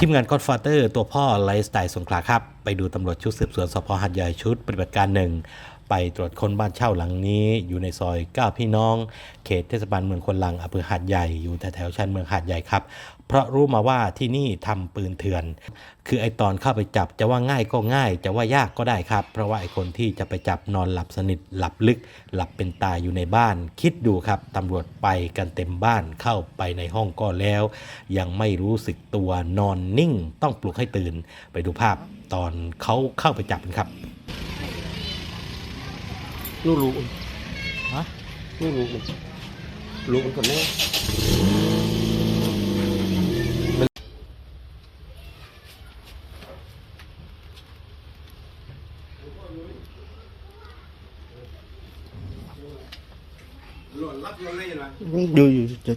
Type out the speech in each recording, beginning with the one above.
ทีมงาน Godfather ตัวพ่อไลฟ์สไตล์สงขลาครับ ไปดูตำรวจชุดสืบสวนสพหัดใหญ่ชุดปฏิบัติการหนึ่ง ไปตรวจค้นบ้านเช่าหลังนี้ อยู่ในซอย9พี่น้อง เขตเทศบาลเมืองควนลังอำเภอหาดใหญ่อยู่แถวๆชานเมืองหาดใหญ่ครับ เพราะรู้มาว่าที่นี่ทำปืนเถื่อน คือไอตอนเข้าไปจับจะว่าง่ายก็ง่าย จะว่ายากก็ได้ครับ เพราะว่าไอคนที่จะไปจับนอนหลับสนิทหลับลึก หลับเป็นตายอยู่ในบ้าน คิดดูครับตำรวจไปกันเต็มบ้านเข้าไปในห้องก็แล้ว ยังไม่รู้สึกตัวนอนนิ่ง ต้องปลุกให้ตื่น ไปดูภาพตอนเขาเข้าไปจับกันครับ ลูกรู้ฮะลูกรู้มันรู้มันคนแน่ดูอยู่จะ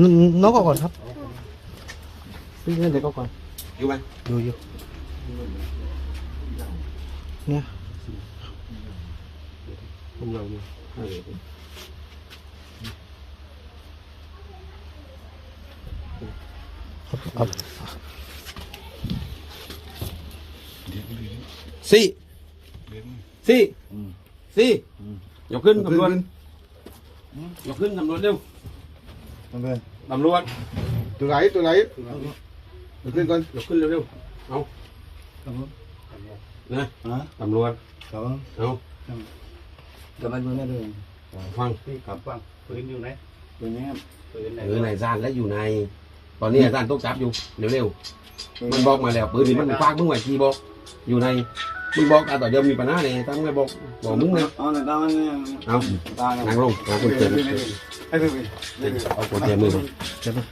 นนก ออกก่อนครับพี่เล่นเด็กออกก่อนอยู่ไหมดูอยู่เนี่ยผ ตำรวจยกขึ้นตำรวจเร็วทำไมตำรวจตัวไหนตัวไหนเดี๋ยวขึ้นก่อนยกขึ้นเร็วๆเอานะฮะตำรวจครับเอาจะมาดูนี่ดูฟังครับฟังปืนอยู่ไหนปืนนี้ครับปืนไหนเออในซานและอยู่ใน ตอนนี้ซานต้องจับอยู่เร็วๆมันบอกมาแล้วปืนนี่มันฟากมึงไว้ทีบอกอยู่ในมึงบอกอะต่อเดิมมีปัญหาเนี่ยทำไงบอกบอกมึงนะอ๋อตามันเนี่ยเอาตานั่งลงเอาคนเจ็บไอ้ปืนเอาคนเจ็บมือมา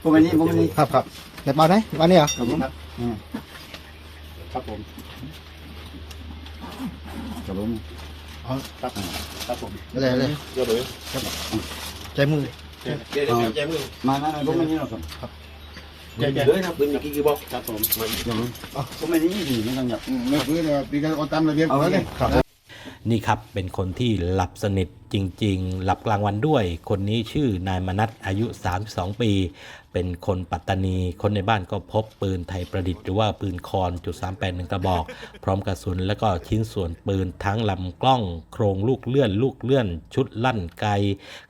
ผมอันนี้ผมอันนี้ครับครับเด็กมาไหนมาเนี่ยเหรอครับผม ครับผมครับผมเอาครับครับผมอะไรอะไรเดี๋ยวเลยใจมือเดี๋ยวเดี๋ยวเจ็บมือมาหน้าผมอันนี้หรอครับเจ็บเลยนะปืนเมื่อกี้คือบอกครับผมผมอันนี้ดีไม่ต้องหยับไม่ปืนปีกันเอาตามระเบียบเอาเลยครับ นี่ครับเป็นคนที่หลับสนิทจริง ๆ หลับกลางวันด้วย คนนี้ชื่อนายมนัทอายุ 32 ปี เป็นคนปัตตานี คนในบ้านก็พบปืนไทยประดิษฐ์หรือว่าปืนคอนจุด381กระบอก พร้อมกระสุนแล้วก็ชิ้นส่วนปืนทั้งลำกล้อง โครงลูกเลื่อน ลูกเลื่อน ชุดลั่นไก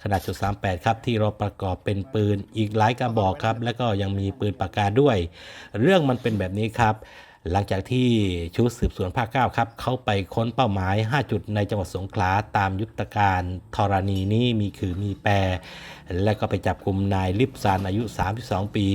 ขนาดจุด38 ครับ ที่เราประกอบเป็นปืนอีกหลายกระบอกครับ แล้วก็ยังมีปืนปากกาด้วย เรื่องมันเป็นแบบนี้ครับ หลังจากที่ชุดสืบสวนภาค9ครับ เข้าไปค้นเป้าหมาย 5 จุดในจังหวัดสงขลาตามยุทธการธรณีนี้มีคือมีแปร และก็ไปจับกลุ่มนายลิบซานอายุ 32 ปี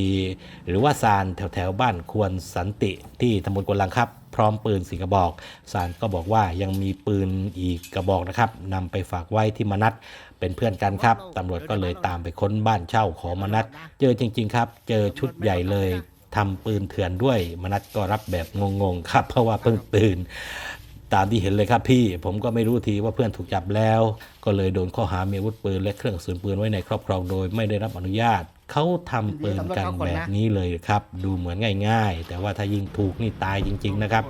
หรือว่าซานแถวแถวบ้านควรสันติที่ตำบลกวนลังครับ พร้อมปืนสีกระบอกซานก็บอกว่ายังมีปืนอีกกระบอกนะครับนำไปฝากไว้ที่มนัดเป็นเพื่อนกันครับตำรวจก็เลยตามไปค้นบ้านเช่าของมนัดเจอจริง ๆ ครับ เจอชุดใหญ่เลย ทำปืนเถื่อนด้วย มนัดก็รับแบบงงๆครับ เพราะว่าเพิ่งตื่น ตามที่เห็นเลยครับพี่ ผมก็ไม่รู้ทีว่าเพื่อนถูกจับแล้ว ก็เลยโดนข้อหามีอาวุธปืนและเครื่องกระสุนปืนไว้ในครอบครองโดยไม่ได้รับอนุญาต เขาทำปืนกันแบบนี้เลยครับ ดูเหมือนง่าย ๆ แต่ว่าถ้ายิงถูกนี่ตายจริง ๆ นะครับ